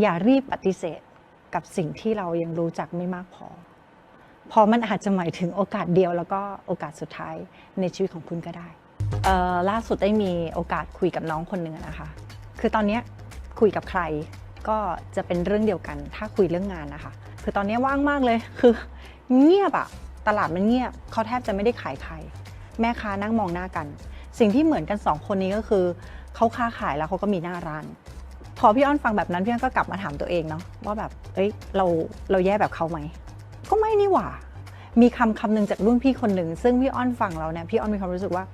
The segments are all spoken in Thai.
อย่ารีบปฏิเสธกับสิ่งที่เรายังรู้จักไม่มากพอเพอมันอาจจะหมายถึงโอกาสเดียวแล้วก็โอกาสสุดท้ายในชีวิตของคุณก็ได้ล่าสุดได้มีโอกาสคุยกับน้องคนหนึ่งนะคะ คือตอนนี้คุยกับใครก็จะเป็นเรื่องเดียวกัน ถ้าคุยเรื่องงานนะคะ คือตอนนี้ว่างมากเลย คือเงียบอะตลาดมันเงียบ เขาแทบจะไม่ได้ขายใคร แม่ค้านั่งมองหน้ากัน สิ่งที่เหมือนกันสองคนนี้ก็คือ เขาค้าขายแล้วเขาก็มีหน้าร้าน พอพี่อ้อนฟังแบบนั้นพี่อ้อนก็กลับมาถามตัวเองเนาะว่าแบบเอ้ยเราเราแย่แบบเขาไหมก็ไม่นี่หว่า มีคำคำหนึ่งจากรุ่นพี่คนหนึ่งซึ่งพี่อ้อนฟังแล้วเนี่ยพี่อ้อนมีความรู้สึกว่า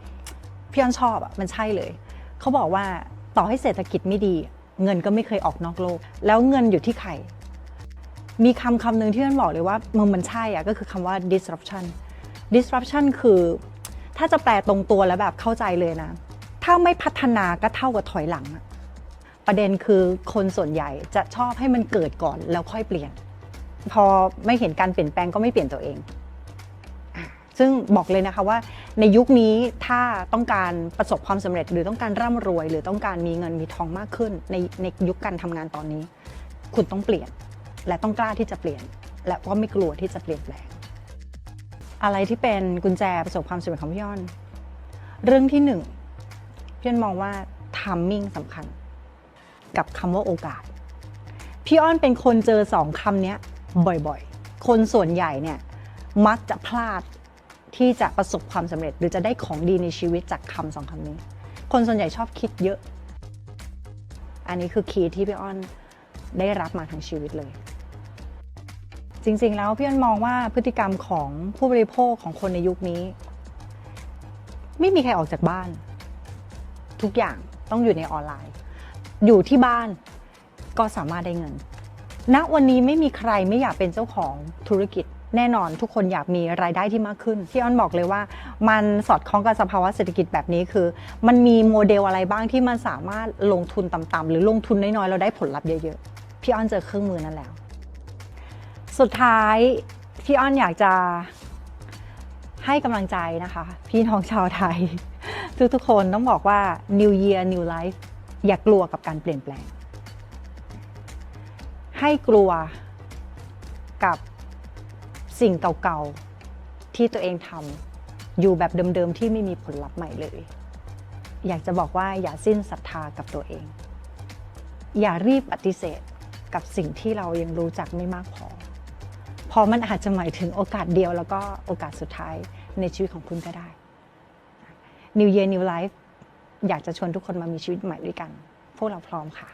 พี่อ้อนชอบอะมันใช่เลย เขาบอกว่าต่อให้เศรษฐกิจไม่ดี เงินก็ไม่เคยออกนอกโลก แล้วเงินอยู่ที่ใครมีคำคำหนึ่งที่มันบอกเลยว่ามันมันใช่อะก็คือคำว่า disruption disruption คือ ถ้าจะแปลตรงตัวแล้วแบบเข้าใจเลยนะ ถ้าไม่พัฒนาก็เท่ากับถอยหลังอะ ประเด็นคือคนส่วนใหญ่จะชอบให้มันเกิดก่อนแล้วค่อยเปลี่ยน พอไม่เห็นการเปลี่ยนแปลงก็ไม่เปลี่ยนตัวเอง ซึ่งบอกเลยนะคะว่าในยุคนี้ถ้าต้องการประสบความสำเร็จหรือต้องการร่ำรวย หรือต้องการมีเงินมีทองมากขึ้น ในในยุคการทำงานตอนนี้ คุณต้องเปลี่ยน และต้องกล้าที่จะเปลี่ยน และก็ไม่กลัวที่จะเปลี่ยนแปลง อะไรที่เป็นกุญแจประสบความสำเร็จของพี่ย่อน เรื่องที่หนึ่งพี่ย่อนมองว่าทามมิ่งสำคัญ กับคำว่าโอกาส พี่อ้อนเป็นคนเจอสองคำนี้บ่อยๆ คนส่วนใหญ่เนี่ยมักจะพลาดที่จะประสบความสำเร็จ หรือจะได้ของดีในชีวิตจากคำสองคำนี้ คนส่วนใหญ่ชอบคิดเยอะ อันนี้คือคีย์ที่พี่อ้อนได้รับมาทั้งชีวิตเลย จริงๆแล้วพี่อ้อนมองว่าพฤติกรรมของผู้บริโภคของคนในยุคนี้ ไม่มีใครออกจากบ้าน ทุกอย่างต้องอยู่ในออนไลน์ อยู่ที่บ้านก็สามารถได้เงินณวันนี้ไม่มีใครไม่อยากเป็นเจ้าของธุรกิจ แน่นอนทุกคนอยากมีรายได้ที่มากขึ้น ที่อ้อนบอกเลยว่า มันสอดคล้องกับสภาวะเศรษฐกิจแบบนี้คือ มันมีโมเดลอะไรบ้างที่มันสามารถลงทุนต่ำๆหรือลงทุนน้อยๆเราได้ผลลัพธ์เยอะๆพี่อ้อนเจอเครื่องมือนั้นแล้ว สุดท้ายพี่อ้อนอยากจะให้กำลังใจนะคะ พี่น้องชาวไทย ทุกๆคนต้องบอกว่า New Year New Life อย่ากลัวกับการเปลี่ยนแปลง ให้กลัวกับสิ่งเก่าๆที่ตัวเองทำอยู่แบบเดิมๆที่ไม่มีผลลัพธ์ใหม่เลย อยากจะบอกว่าอย่าสิ้นศรัทธากับตัวเอง อย่ารีบปฏิเสธกับสิ่งที่เรายังรู้จักไม่มากพอเพราะมันอาจจะหมายถึงโอกาสเดียวแล้วก็โอกาสสุดท้ายในชีวิตของคุณก็ได้ New Year New Life อยากจะชวนทุกคนมามีชีวิตใหม่ด้วยกัน พวกเราพร้อมค่ะ